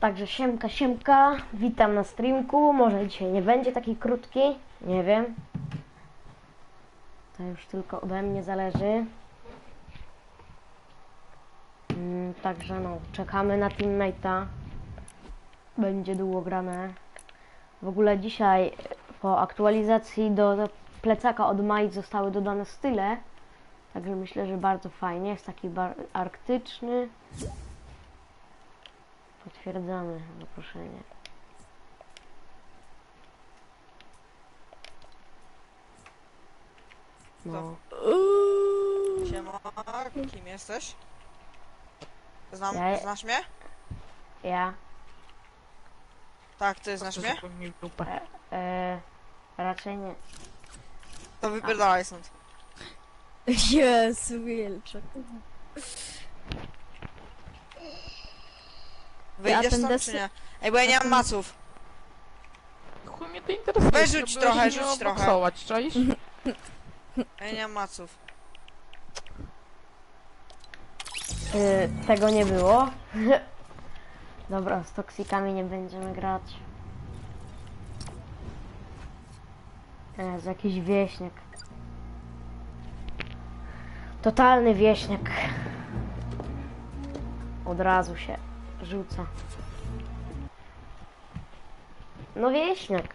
Także siemka, siemka, witam na streamku. Może dzisiaj nie będzie taki krótki, nie wiem. To już tylko ode mnie zależy. Mm, Także no, czekamy na teammate'a. Będzie długo grane. W ogóle dzisiaj po aktualizacji do plecaka od Mai zostały dodane style. Także myślę, że bardzo fajnie. Jest taki arktyczny. Potwierdzamy zaproszenie. No, Siema, kim jesteś? Znam, Ja- Znasz mnie? ja Tak, ty znasz mnie? e, e, raczej nie. To wypierdalaj stąd. Jezu, Wilczek. Wyjdziesz desy- czy nie? Ej, bo ja nie mam maców. Chuj mnie to interesuje. Weź rzuć żeby trochę, rzuć trochę. czaisz? Ja nie mam maców. Y, tego nie było. Dobra, z toksikami nie będziemy grać. Jest jakiś wieśniak. Totalny wieśniak. Od razu się rzuca. No wieśniak.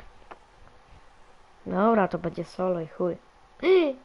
Dobra, to będzie solo i chuj.